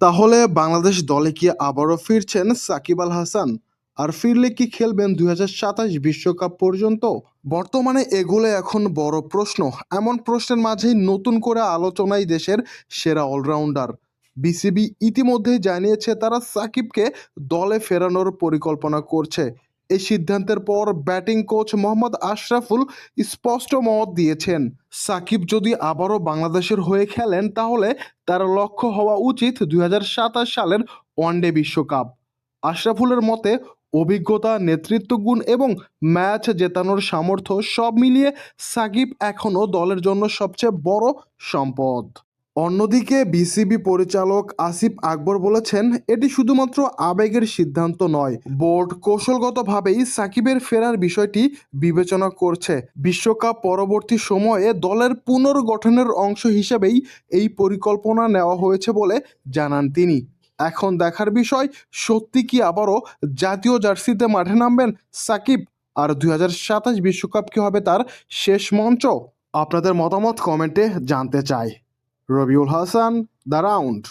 তাহলে বাংলাদেশ দলে কি আবারও ফিরছেন সাকিব আল হাসান? আর ফিরলে কি খেলবেন দুই বিশ্বকাপ পর্যন্ত? বর্তমানে এগুলো এখন বড় প্রশ্ন। এমন প্রশ্নের মাঝেই নতুন করে আলোচনায় দেশের সেরা অলরাউন্ডার। বিসিবি ইতিমধ্যেই জানিয়েছে তারা সাকিবকে দলে ফেরানোর পরিকল্পনা করছে। এই সিদ্ধান্তের পর ব্যাটিং কোচ মোহাম্মদ আশরাফুল স্পষ্ট মত দিয়েছেন। সাকিব যদি আবারও বাংলাদেশের হয়ে খেলেন, তাহলে তার লক্ষ্য হওয়া উচিত দুই হাজার সাতাশ সালের ওয়ানডে বিশ্বকাপ। আশরাফুলের মতে, অভিজ্ঞতা, নেতৃত্ব, গুণ এবং ম্যাচ জেতানোর সামর্থ্য সব মিলিয়ে সাকিব এখনও দলের জন্য সবচেয়ে বড় সম্পদ। অন্যদিকে বিসিবি পরিচালক আসিফ আকবর বলেছেন, এটি শুধুমাত্র আবেগের সিদ্ধান্ত নয়, বোর্ড কৌশলগতভাবেই সাকিবের ফেরার বিষয়টি বিবেচনা করছে। বিশ্বকাপ পরবর্তী সময়ে দলের পুনর্গঠনের অংশ হিসেবেই এই পরিকল্পনা নেওয়া হয়েছে বলে জানান তিনি। এখন দেখার বিষয়, সত্যি কি আবারও জাতীয় জার্সিতে মাঠে নামবেন সাকিব? আর দুই বিশ্বকাপ কি হবে তার শেষ মঞ্চ? আপনাদের মতামত কমেন্টে জানতে চাই। Rabiul Hassan, the round.